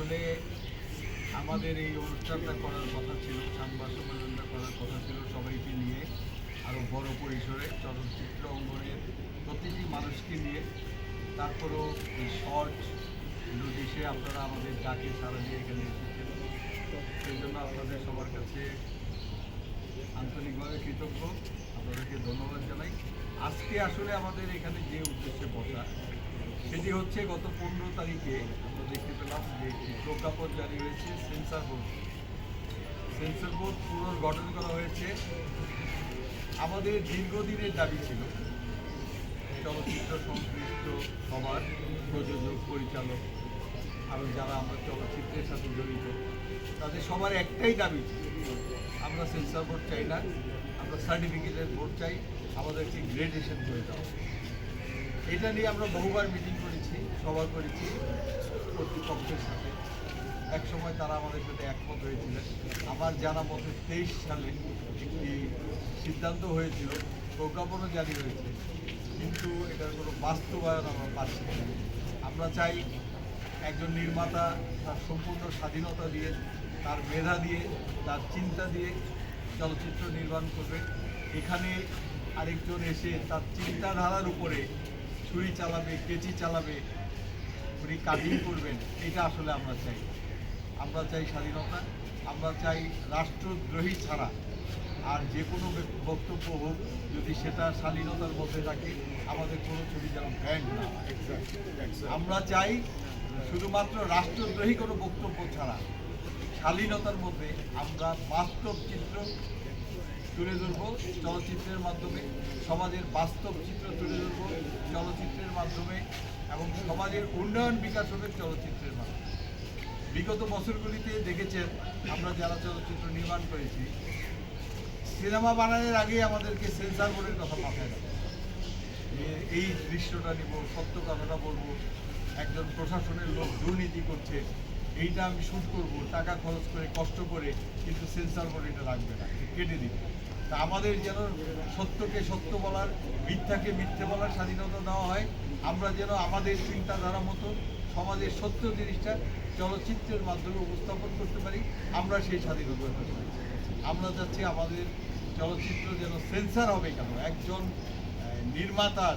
আসলে আমাদের এই অনুষ্ঠানটা করার কথা ছিল, সংবাদ সম্মেলনটা করার কথা ছিল সবাইকে নিয়ে আরও বড় পরিসরে, চলচ্চিত্র অঙ্গনের প্রতিটি মানুষকে নিয়ে। তারপরেও এই শর্ট নোটিশে আপনারা আমাদের ডাকে সারা দিয়ে এখানে এসেছেন। সেই জন্য আপনাদের সবার কাছে আন্তরিকভাবে কৃতজ্ঞ। আপনাদেরকে ধন্যবাদ জানাই। আজকে আসলে আমাদের এখানে যে উদ্দেশ্যে বসা সেটি হচ্ছে গত পনেরো তারিখে আমরা দেখতে পেলাম যে একটি প্রজ্ঞাপন জারি হয়েছে সেন্সার বোর্ড সেন্সার বোর্ড পুনর্গঠন করা হয়েছে। আমাদের দীর্ঘদিনের দাবি ছিল, চলচ্চিত্র সংশ্লিষ্ট সবার প্রযোজক, পরিচালক, আরও যারা আমরা চলচ্চিত্রের সাথে জড়িত, তাদের সবার একটাই দাবি আমরা সেন্সার বোর্ড চাই না, আমরা সার্টিফিকেটের বোর্ড চাই, আমাদেরকে গ্রেডেশন করে দাও এটা নিয়ে আমরা বহুবার মিটিং করেছি, সভা করেছি কর্তৃপক্ষের সাথে। এক সময় তারা আমাদের সাথে একমত হয়েছিলেন। আমার জানা মতে তেইশ সালে একটি সিদ্ধান্ত হয়েছিল, প্রজ্ঞাপনও জারি হয়েছে, কিন্তু এটার কোনো বাস্তবায়ন আমরা পাচ্ছি আমরা চাই একজন নির্মাতা তার সম্পূর্ণ স্বাধীনতা দিয়ে, তার মেধা দিয়ে, তার চিন্তা দিয়ে চলচ্চিত্র নির্মাণ করবে। এখানে আরেকজন এসে তার চিন্তাধারার উপরে ছুরি চালাবে, কেচি চালাবে, উনি কাটিং করবেন, এটা আসলে আমরা চাই। আমরা চাই স্বাধীনতা, আমরা চাই রাষ্ট্রদ্রোহী ছাড়া। আর যে কোনো বক্তব্য হোক, যদি সেটা শালীনতার মধ্যে থাকে, আমাদের কোনো ছবি যেন ব্যান্ড না আমরা চাই শুধুমাত্র রাষ্ট্রদ্রোহী কোনো বক্তব্য ছাড়া। শালীনতার মধ্যে আমরা বাস্তব চিত্র তুলে ধরবো চলচ্চিত্রের মাধ্যমে, সমাজের বাস্তব চিত্র তুলে ধরবো চলচ্চিত্রের মাধ্যমে এবং সমাজের উন্নয়ন বিকাশ হবে চলচ্চিত্রের মাধ্যমে বিগত বছরগুলিতে দেখেছেন আমরা যারা চলচ্চিত্র নির্মাণ করেছি, সিনেমা বানানোর আগে আমাদেরকে সেন্সার বোর্ডের কথা মাথায়। যে এই দৃশ্যটা নিব, সত্য কথাটা বলব, একজন প্রশাসনের লোক দুর্নীতি করছে, এইটা আমি শুট করব, টাকা খরচ করে, কষ্ট করে, কিন্তু সেন্সার বোর্ড এটা রাখবে না, কেটে দিবে তা আমাদের যেন সত্যকে সত্য বলার, মিথ্যাকে মিথ্যে বলার স্বাধীনতা দেওয়া হয় আমরা যেন আমাদের চিন্তাধারা মতো সমাজের সত্য জিনিসটা চলচ্চিত্রের মাধ্যমে উপস্থাপন করতে পারি, আমরা সেই স্বাধীনতা। আমরা চাচ্ছি আমাদের চলচ্চিত্র যেন সেন্সার হবে কেন একজন নির্মাতার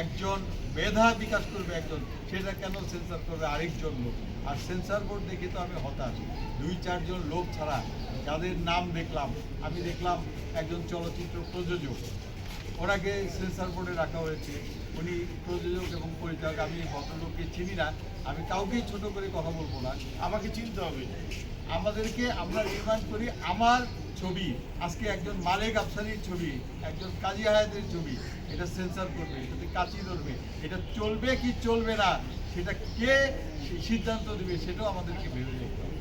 একজন মেধা বিকাশ করবে একজন, সেটা কেন সেন্সার করবে আরেকজন লোক? আর সেন্সার বোর্ড দেখে তো আমি হতাশ। দুই, চারজন লোক ছাড়া যাদের নাম দেখলাম, আমি দেখলাম একজন চলচ্চিত্র প্রযোজক। ওনাকে সেন্সার বোর্ডে রাখা হয়েছে। উনি প্রযোজক এবং পরিচালক, আমি ভদ্রলোককে চিনি না। আমি কাউকেই ছোট করে কথা বলব না। আমাকে চিনতে হবে। আমাদেরকে আমরা নির্মাণ করি আমার ছবি। আজকে একজন মালেক আফসানির ছবি, একজন কাজী হায়াতের ছবি। এটা সেন্সার করবে, এটাতে কাচি ধরবে। এটা চলবে কি চলবে না, সেটা কে সিদ্ধান্ত দেবে সেটাও আমাদেরকে ভেবে দেখতে হবে।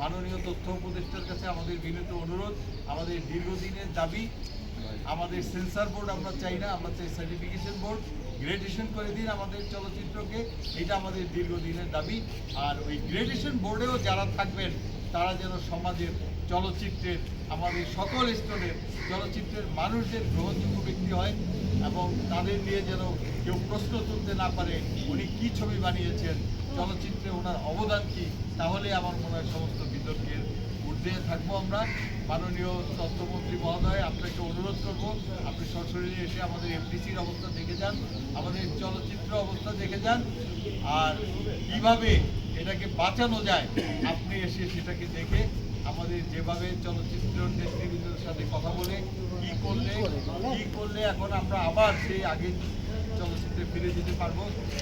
মাননীয় তথ্য উপদেষ্টার কাছে আমাদের বিনীত অনুরোধ, আমাদের দীর্ঘদিনের দাবি, আমাদের সেন্সার বোর্ড আমরা চাই না, আমরা চাই সার্টিফিকেশন বোর্ড। গ্রেডেশন করে দিন আমাদের চলচ্চিত্রকে। এটা আমাদের দীর্ঘদিনের দাবি। আর ওই গ্রেডেশন বোর্ডেও যারা থাকবেন, তারা যেন সমাজের চলচ্চিত্রের, আমাদের সকল স্তরের চলচ্চিত্রের মানুষদের গ্রহণযোগ্য ব্যক্তি হয় এবং তাদের নিয়ে যেন কেউ প্রশ্ন তুলতে না পারে, উনি কি ছবি বানিয়েছেন, চলচ্চিত্রে ওনার অবদান কি, তাহলে আমার মনে হয় সমস্ত বিতর্কের ঊর্ধ্বে থাকব আমরা, মাননীয় তথ্যমন্ত্রী মহোদয়, আপনাকে অনুরোধ করব, আপনি সরাসরি এসে আমাদের এফডিসির অবস্থা দেখে যান, আমাদের চলচ্চিত্র অবস্থা দেখে যান, আর কীভাবে এটাকে বাঁচানো যায়, আপনি এসে সেটাকে দেখে আমাদের যেভাবে চলচ্চিত্র নেতৃবৃন্দের সাথে কথা বলে, কি করলে কি করলে এখন আমরা আবার সেই আগের চলচ্চিত্রে ফিরে যেতে পারব,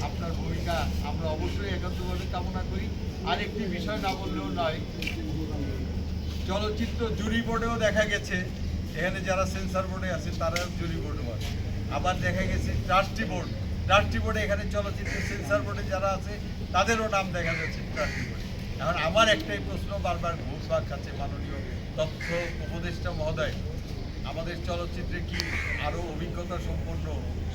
আপনার ভূমিকা আমরা অবশ্যই একান্তভাবে কামনা করি। আরেকটি বিষয় না বললেও নয় চলচ্চিত্র জুরি বোর্ডেও দেখা গেছে। এখানে যারা সেন্সার বোর্ডে আছে তারা জুরি বোর্ডও আছে আবার দেখা গেছে ট্রাস্টি বোর্ড ট্রাস্টি বোর্ডে এখানে চলচ্চিত্রের সেন্সার বোর্ডে যারা আছে, তাদেরও নাম দেখা যাচ্ছে ট্রাস্টি বোর্ডে এখন আমার একটাই প্রশ্ন, বারবার ঘুরপাক খাচ্ছে মাননীয় তথ্য উপদেষ্টা মহোদয়। আমাদের চলচ্চিত্রে কি আরও অভিজ্ঞতা সম্পন্ন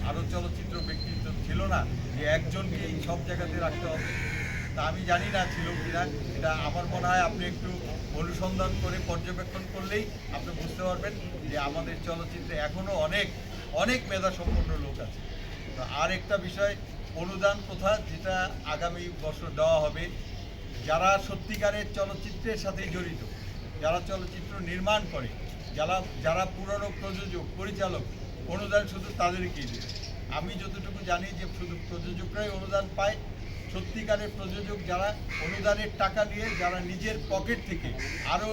আরও চলচ্চিত্র ব্যক্তিত্ব ছিল না যে একজনকে এই সব জায়গাতে রাখতে হবে? তা আমি জানি না ছিল কিনা এটা আমার মনে হয় আপনি একটু অনুসন্ধান করে পর্যবেক্ষণ করলেই আপনি বুঝতে পারবেন যে আমাদের চলচ্চিত্রে এখনও অনেক অনেক মেধা সম্পন্ন লোক আছে। আর একটা বিষয়, অনুদান প্রথা যেটা আগামী বছর দেওয়া হবে, যারা সত্যিকারের চলচ্চিত্রের সাথে জড়িত, যারা চলচ্চিত্র নির্মাণ করে, যারা যারা পুরনো প্রযোজক, পরিচালক, অনুদান শুধু তাদেরকেই দেবে। আমি যতটুকু জানি যে শুধু প্রযোজকরাই অনুদান পায় সত্যিকারের প্রযোজক যারা, অনুদানের টাকা নিয়ে যারা নিজের পকেট থেকে আরও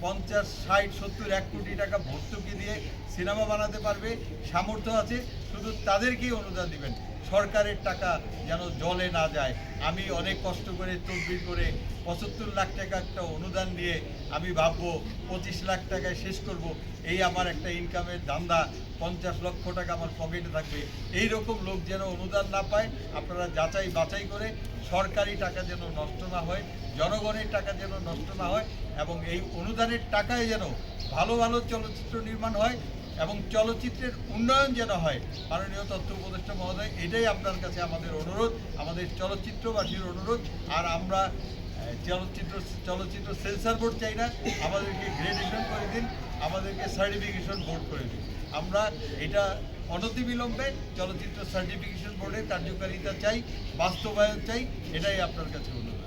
পঞ্চাশ, ষাট, সত্তর, এক কোটি টাকা ভর্তুকি দিয়ে সিনেমা বানাতে পারবে, সামর্থ্য আছে শুধু তাদেরকেই অনুদান দিবেন। সরকারের টাকা যেন জলে না যায়। আমি অনেক কষ্ট করে, তদবির করে পঁচাত্তর লাখ টাকা একটা অনুদান নিয়ে আমি ভাববো, পঁচিশ লাখ টাকায় শেষ করব। এই আমার একটা ইনকামের ধান্দা। পঞ্চাশ লক্ষ টাকা আমার পকেটে থাকবে। এই রকম লোক যেন অনুদান না পায়, আপনারা যাচাই বাছাই করে সরকারি টাকা যেন নষ্ট না হয়, জনগণের টাকা যেন নষ্ট না হয় এবং এই অনুদানের টাকায় যেন ভালো ভালো চলচ্চিত্র নির্মাণ হয় এবং চলচ্চিত্রের উন্নয়ন যেন হয়, মাননীয় তথ্য উপদেষ্টা মহোদয়, এটাই আপনার কাছে আমাদের অনুরোধ, আমাদের চলচ্চিত্রবাসীর অনুরোধ। আর আমরা চলচ্চিত্র চলচ্চিত্র সেন্সার বোর্ড চাই না, আমাদেরকে গ্রেডেশন করে দিন, আমাদেরকে সার্টিফিকেশন বোর্ড করে দিন। আমরা এটা অনতিবিলম্বে চলচ্চিত্র সার্টিফিকেশন বোর্ডের কার্যকারিতা চাই, বাস্তবায়ন চাই, এটাই আপনার কাছে অনুরোধ।